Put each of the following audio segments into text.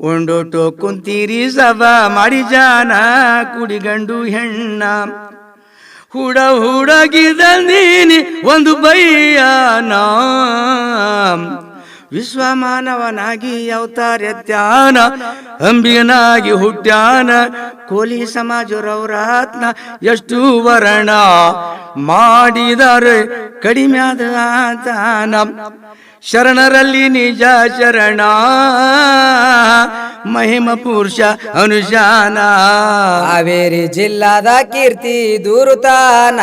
ಉಂಡೋಟು ಕುಂತೀರಿ ಸಭ ಮಾಡಿ ಜಾನ, ಕುಡಿಗಂಡು ಹೆಣ್ಣ. ಹುಡ ಹುಡಗಿದ ನೀನಿ ಒಂದು ಬೈಯನ ವಿಶ್ವಮಾನವನಾಗಿ ಅವತಾರ್ಯತ್ಯಾನ ಅಂಬಿಯನಾಗಿ ಹುಟ್ಟ್ಯಾನ ಕೋಲಿ ಸಮಾಜ ರೌರಾತ್ನ ಎಷ್ಟು ವರ್ಣ ಮಾಡಿದರೆ ಕಡಿಮೆ ಆತಾನ. ಶರಣರಲ್ಲಿ ನಿಜ ಶರಣ. ಮಹಿಮ ಪುರುಷ ಅನುಶಾನ ಹಾವೇರಿ ಜಿಲ್ಲಾದ ಕೀರ್ತಿ ದೂರುತಾನ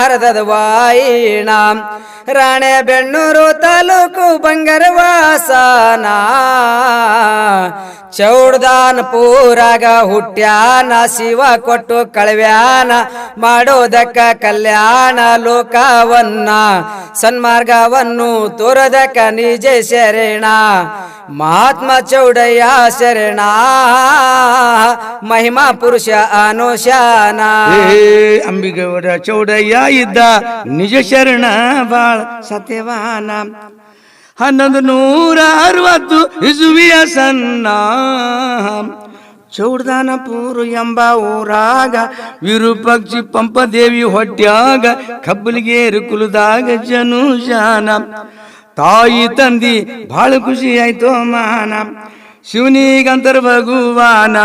ಹರದದ ವಾಯಿಣ. ರಾಣೆಬೆನ್ನೂರು ತಾಲೂಕು ಬಂಗರವಾಸನ ಚೌಡ್ದಾನ್ ಪೂರಾಗ ಹುಟ್ಟ್ಯಾನ ಶಿವ ಕೊಟ್ಟು ಕಳವ್ಯಾನ, ಮಾಡೋದಕ್ಕ ಕಲ್ಯಾಣ ಲೋಕವನ್ನ, ಸನ್ಮಾರ್ಗವನ್ನು ತೋರದಕ್ಕ ನಿಜ ಶರಣ. ಮಹಾತ್ಮ ಚೌಡಯ್ಯ ಶರಣ, ಮಹಿಮಾ ಪುರುಷ ಅನುಶಾನ. ಅಂಬಿಗೌಡ ಚೌಡಯ್ಯ ಇದ್ದ ನಿಜ ಶರಣ ಬಾಳ ಸತ್ಯವಾನ. ಹನ್ನೊಂದು ನೂರ ಅರವತ್ತು ಇಸುವಿಯ ಸನ್ನ ಚೌಡದಾನಪುರ ಎಂಬ ಊರಾಗ ವಿರೂಪಕ್ಷಿ ಪಂಪದೇವಿ ಹೊಟ್ಯಾಗ ಕಬ್ಬಲಿಗೇರು ಕುಲದಾಗ ಜನುಜಾನ. ತಾಯಿ ತಂದಿ ಬಹಳ ಖುಷಿ ಆಯ್ತು ಮಾನ ಶಿವನಿಗಂತರ ಭಗುವಾನ.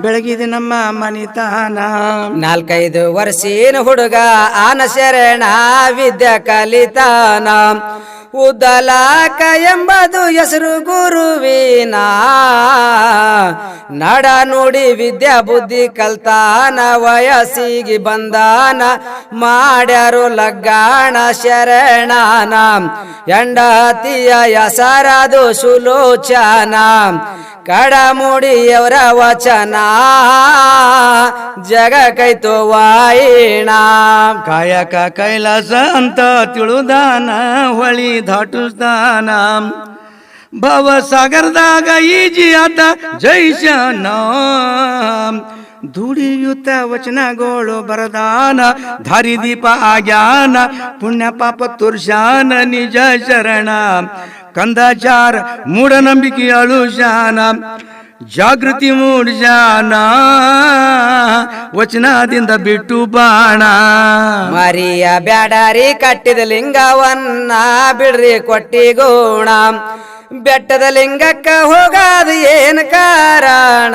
ಬೆಳಗಿದ ನಮ್ಮ ಮನಿತಾನ. ನಾಲ್ಕೈದು ವರ್ಷಿನ ಹುಡುಗ ಆನ ಶರಣ, ವಿದ್ಯೆ ಕಲಿತಾನ. ಉದ್ದಲಾಕ ಎಂಬದು ಹೆಸರು ಗುರುವಿನ. ನಡ ನೋಡಿ ವಿದ್ಯಾ ಬುದ್ಧಿ ಕಲ್ತಾನ, ವಯಸ್ಸಿಗೆ ಬಂದಾನ, ಮಾಡ್ಯಾರು ಲಗ್ಗಾಣ ಶರಣಾನ. ಎಂಡತಿಯ ಹೆಸರದು ಸುಲೋಚನ. ಕಡಮುಡಿಯವರ ವಚನ. ಜಗ ಕೈತೋ ವಾಯಿಣ ಕಾಯಕ ಕೈಲಾಸ ಅಂತ ತಿಳುದಾನ, ಹೊಳಿ ದಾಟುಸ್ತಾನ. ಭವ ಸಾಗರದಾಗ ಈಜಿ ಆತ ಜೈಶನ ದುಡಿಯುತ್ತ ವಚನಗಳು ಬರದಾನ ದಾರಿದೀಪ ಆಗ್ಯಾನ ಪುಣ್ಯ ಪಾಪ ತುರ್ಷಾನ ನಿಜ ಶರಣ. ಕಂದಾಚಾರ ಮೂಢನಂಬಿಕೆ ಅಳುಶಾನ. ಜಾಗೃತಿ ಮೂಡ್ಜಾನ ವಚನದಿಂದ ಬಿಟ್ಟು ಬಾಣ. ಮರಿಯ ಬ್ಯಾಡಾರಿ ಕಟ್ಟಿದ ಲಿಂಗವನ್ನ ಬಿಡ್ರಿ ಕೊಟ್ಟಿಗೋಣ. ಬೆಟ್ಟದ ಲಿಂಗಕ್ಕ ಹೋಗಾದ ಏನ್ ಕಾರಣ?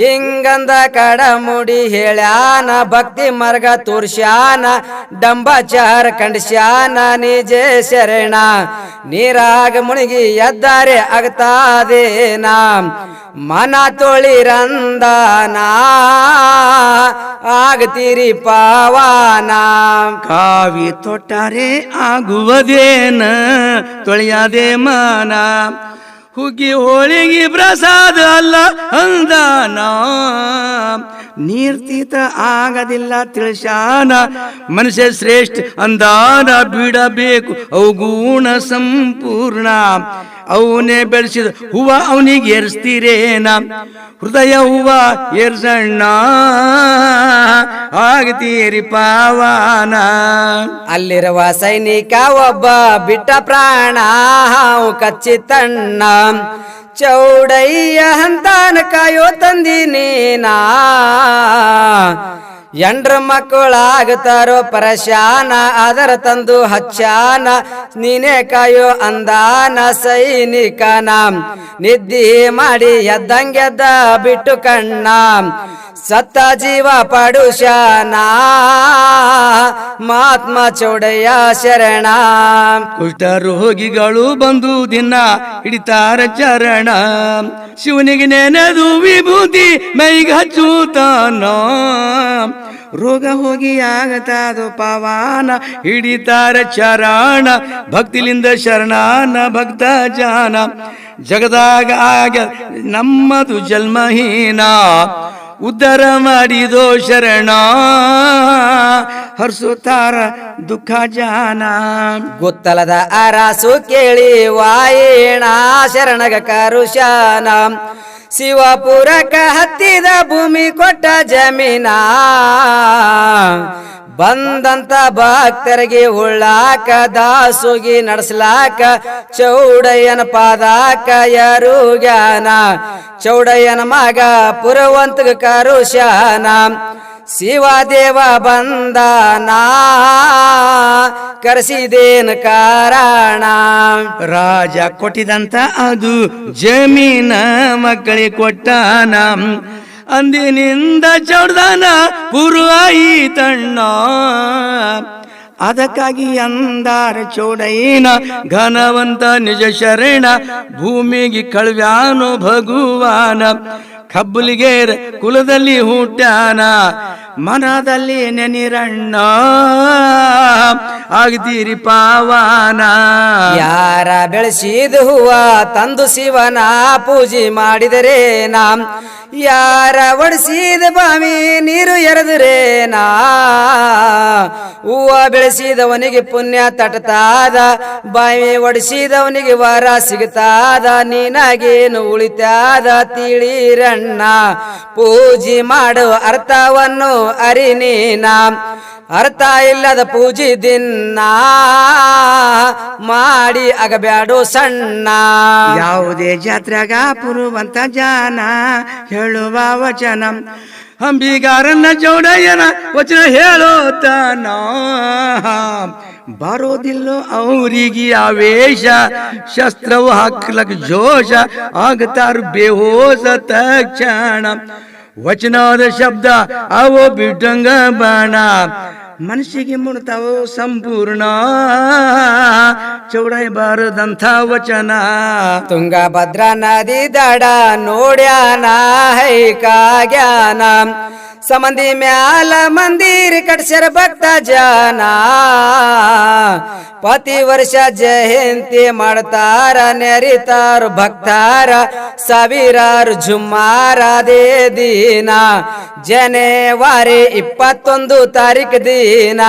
ಹಿಂಗಂದ ಕಡಮುಡಿ ಹೇಳ್ಯಾನ, ಭಕ್ತಿ ಮಾರ್ಗ ತೋರ್ಸ್ಯಾನ ಡಂಬಾಚಾರ ಕಂಡ್ಸ್ಯಾನ, ನಿಜ ಶರಣ. ನೀರಾಗ ಮುಳುಗಿ ಎದ್ದಾರೆ ಆಗ್ತಾದೇನ ಮನ ತೊಳಿರಂದನ ಆಗತಿರಿ ಪಾವನ. ಕಾವಿ ತೊಟ್ಟರೆ ಆಗುವುದೇನ ತೊಳೆಯದೆ ಮನ. ಹುಗ್ಗಿ ಹೋಳಿಗೆ ಪ್ರಸಾದ ಅಲ್ಲ ಅಂದಾನ. ನೀರ್ತೀತ ಆಗದಿಲ್ಲ ತಿಳಿಸಾನ ಮನುಷ್ಯ ಶ್ರೇಷ್ಠ ಅಂದಾನ ಬಿಡಬೇಕು, ಅವು ಗುಣ ಸಂಪೂರ್ಣ. ಅವನೇ ಬೆಳೆಸಿದ ಹೂವ ಅವನಿಗೆ ಏರಿಸ್ತೀರೇನ? ಹೃದಯ ಹೂವ ಏರ್ಸಣ್ಣ ಆಗತೀರಿ ಪಾವಾನ. ಅಲ್ಲಿರುವ ಸೈನಿಕ ಒಬ್ಬ ಬಿಟ್ಟ ಪ್ರಾಣ ಕಚ್ಚಿತಣ್ಣ ಚೌಡಯ್ಯ ಹಂತಾನ ಕಾಯೋ ತಂದಿ ನೀನಾ ಎಂಡ್ರ ಮಕ್ಕಳಾಗತಾರೋ ಪರಶಾನ, ಅದರ ತಂದು ಹಚ್ಚಾನ, ನೀನೇ ಕಾಯೋ ಅಂದಾನ ಸೈನಿಕನ. ನಿದ್ದಿ ಮಾಡಿ ಎದ್ದಂಗೆದ್ದ ಬಿಟ್ಟು ಕಣ್ಣ. ಸತ್ತ ಜೀವ ಮಾತ್ಮಾ ಮಹಾತ್ಮ ಚೌಡಯ್ಯ ಶರಣ. ಕುಷ್ಠರೋಗಿಗಳು ಬಂದು ದಿನ ಹಿಡಿತಾರ ಚರಣ. ಶಿವನಿಗೆ ನೆನೆದು ವಿಭೂತಿ ಮೈಗ ಹಚ್ಚುತ್ತಾನ. ರೋಗ ಹೋಗಿ ಆಗತಾದು ಪವಾನ ಹಿಡಿತಾರ ಚರಣ. ಭಕ್ತಿಲಿಂದ ಶರಣಾನ ಭಕ್ತ ಜಾನ. ಜಗದಾಗ ಆಗ ನಮ್ಮದು ಜನ್ಮಹೀನ. ಉದ್ಧಾರ ಮಾಡಿದೋ ಶರಣ. ಹರ್ಸುತ್ತಾರ ದುಃಖ ಜಾನ. ಗೊತ್ತಲದ ಅರಾಸು ಕೇಳಿ ವಾಯೇಣ ಶರಣಗ ಕರುಶಾನ ಶಿವಪುರಕ ಹತ್ತಿದ ಭೂಮಿ ಕೊಟ್ಟ ಜಮೀನ. ಬಂದಂತ ಭಕ್ತರಿಗೆ ಉಳ್ಳಾಕ, ದಾಸುಗಿ ನಡೆಸಲಾಕ, ಚೌಡಯ್ಯನ ಪಾದಾಕ ಯಾರು ಜ್ಞಾನ? ಚೌಡಯ್ಯನ ಮಗ ಪುರವಂತಗ ಕರುಶಾನ ಶಿವದೇವ ಬಂದನ ಕರೆಸಿದೇನ ಕಾರಣ. ರಾಜ ಕೊಟ್ಟಿದಂತ ಅದು ಜಮೀನ ಮಕ್ಕಳಿಗೆ ಕೊಟ್ಟಾನ. ಅಂದಿನಿಂದ ಚೌಡ್ದಾನ ಪುರುವಾಯಿ ತಣ್ಣ. ಅದಕ್ಕಾಗಿ ಅಂದಾರ ಚೌಡಯ್ಯನ ಘನವಂತ ನಿಜ ಶರಣ ಭೂಮಿಗೆ ಕಳವ್ಯಾನು ಭಗವಾನ. ಕಬ್ಬಲಿಗೇರ್ ಕುಲದಲ್ಲಿ ಹುಟ್ಟಾನ ಮನದಲ್ಲಿ ನೆನಿರಣ್ಣ. ಆಗ್ತೀರಿ ಪಾವಾನ. ಯಾರ ಬೆಳೆಸಿದ ಹೂವ ತಂದು ಶಿವನ ಪೂಜೆ ಮಾಡಿದರೆ ನಾಂ. ಯಾರ ಒಡಿಸಿದ ಬಾವಿ ನೀರು ಎರೆದರೇನಾ ಹೂವ ಬೆಳೆಸಿದವನಿಗೆ ಪುಣ್ಯ ತಟತಾದ, ಬಾವಿ ಒಡಿಸಿದವನಿಗೆ ವರ ಸಿಗತಾದ, ನೀನಾಗೇನು ಉಳಿತಾದ ತಿಳಿರಣ್ಣ. ಪೂಜೆ ಮಾಡುವ ಅರ್ಥವನ್ನು ಅರಿನೀನ ಅರ್ಥ ಇಲ್ಲದ ಪೂಜೆ ದಿನ್ನ ಮಾಡಿ ಅಗಬ್ಯಾಡು ಸಣ್ಣ. ಯಾವುದೇ ಜಾತ್ರೆಗ ಪುರುವಂತ ಜಾನ ಹೇಳುವ ವಚನ. ಅಂಬಿಗಾರನ್ನ ಚೌಡಯ್ಯನ ವಚನ ಹೇಳೋತಾನ. ಬರೋದಿಲ್ಲೋ ಅವರಿಗೆ ಆವೇಶ, ಶಸ್ತ್ರವು ಹಾಕ್ಲಕ್ ಜೋಶ, ಆಗ್ತಾರ ಬೇಹೋಸ ತಕ್ಷಣ. ವಚನದ ಶಬ್ದ, ಅವೋ ಬಿಟ್ಟಂಗ ಬಾಣ. ಮನಸ್ಸಿಗೆ ಮುಡ್ತಾವೋ ಸಂಪೂರ್ಣ. ಚೌಡೈ ಬಾರದಂಥ ವಚನ. ತುಂಗಭದ್ರಾ ನದಿ ದಡ ನೋಡ್ಯಾನ ಹೈಕಾಗ್ಯಾನ ಸಮಂದಿ ಮ್ಯಾಲ ಮಂದಿರ ಕಟ್ಸ್ಯಾರ ಭಕ್ತ ಜನ. ಪ್ರತಿ ವರ್ಷ ಜಯಂತಿ ಮಾಡ್ತಾರ, ನೆರಿತಾರ ಭಕ್ತಾರ, ಸಾವಿರಾರು ಜುಮ್ಮಾರದೇ ದಿನ. ಜನವರಿ ಇಪ್ಪತ್ತೊಂದು ತಾರೀಕು ದಿನ.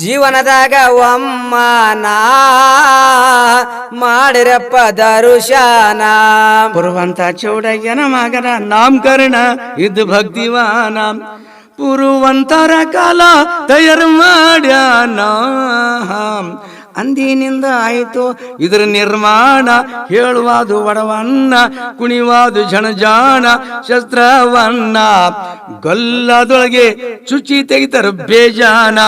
ಜೀವನದಾಗ ಒಮ್ಮನ ಮಾಡಿರಪ್ಪ ದರುಶಾನ. ಪುರುವಂತ ಚೌಡಯ್ಯನ ಮಗನ ನಾಮಕರಣ ಇದು ಭಕ್ತಿವಾನ. ಪುರುವಂತರ ಕಾಲ ತಯಾರು ಮಾಡ್ಯಾನ. ಅಂದಿನಿಂದ ಆಯಿತು ಇದರ ನಿರ್ಮಾಣ, ಹೇಳುವಾದು ಒಡವನ್ನ, ಕುಣಿವಾದು ಜನಜಾಣ ಶಸ್ತ್ರವನ್ನ. ಗೊಲ್ಲದೊಳಗೆ ಚುಚಿ ತೆಗಿತರು ಬೇಜಾನ.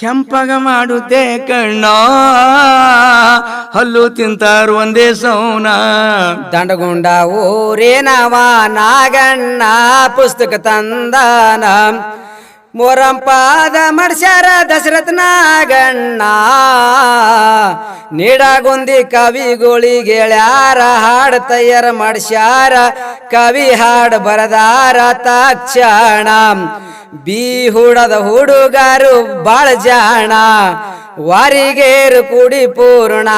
ಕೆಂಪಗ ಮಾಡುತ್ತೆ ಕಣ್ಣ. ಹಲ್ಲು ತಿಂತಾರು ಒಂದೇ ಸೌನ. ದಂಡಗೊಂಡ ಊರೇನವ ನಾಗಣ್ಣ ಪುಸ್ತಕ ತಂದಾನ. ಮೊರಂಪಾದ ಮಡ್ಸ್ಯಾರ ದಶರಥ ನಾಗಣ್ಣ ನೀಡಾಗುಂದಿ ಗೆಳ್ಯಾರ, ಹಾಡು ತಯಾರ ಮಾಡ್ಸ್ಯಾರ, ಕವಿ ಹಾಡು ಬರದಾರ ತಕ್ಷಣ. ಬಿ ಹುಡದ ಹುಡುಗರು ಬಾಳ ಜಾಣ, ವಾರಿಗೇರು ಕುಡಿ ಪೂರ್ಣ.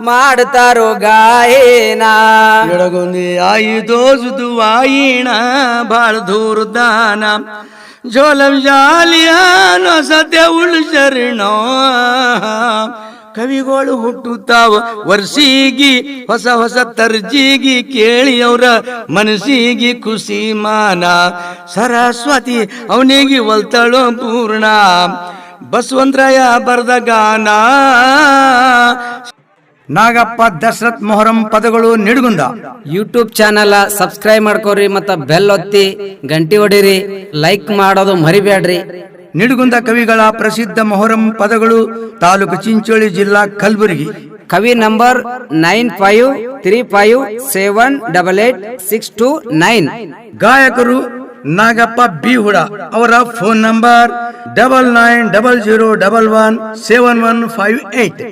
ಮಾಡ್ತಾರೋ ಗಾಯನ. ಎಡಗೊಂದಿ ಆಯಿ ದೋಸುದು ಆಯಿಣ ಬಾಳ ದೂರದಾನ. ಜೋಲಂ ಜಾಲಿಯಾನ ಸದ್ಯ ಶರಣ ಕವಿಗಳು ಹುಟ್ಟುತ್ತಾವ ವರ್ಷಿಗಿ, ಹೊಸ ಹೊಸ ತರ್ಜಿಗಿ ಕೇಳಿ ಅವರ ಮನಸ್ಸಿಗೆ ಖುಷಿ ಮಾನ ಸರಸ್ವತಿ ಅವನಿಗೆ ಒಲ್ತಳೋ ಪೂರ್ಣ. ಬಸವಂತರಾಯ ಬರೆದ ಗಾನ. ನಾಗಪ್ಪ ದಶರಥ್ ಮೊಹರಂ ಪದಗಳು ನಿಡುಗುಂದ. ಯೂಟ್ಯೂಬ್ ಚಾನೆಲ್ ಸಬ್ಸ್ಕ್ರೈಬ್ ಮಾಡ್ಕೋರಿ ಮತ್ತ ಬೆಲ್ ಒತ್ತಿ ಗಂಟಿ ಹೊಡಿರಿ ಲೈಕ್ ಮಾಡೋದು ಮರಿಬೇಡ್ರಿ ನಿಡುಗುಂದ ಕವಿಗಳ ಪ್ರಸಿದ್ಧ ಮೊಹರಂ ಪದಗಳು ತಾಲೂಕು ಚಿಂಚೋಳಿ ಜಿಲ್ಲಾ ಕಲಬುರಗಿ. ಕವಿ number nine five three five seven double eight six two nine. ಗಾಯಕರು ನಾಗಪ್ಪ ಬಿಹುಡ ಅವರ phone number double nine double zero double one seven one five eight.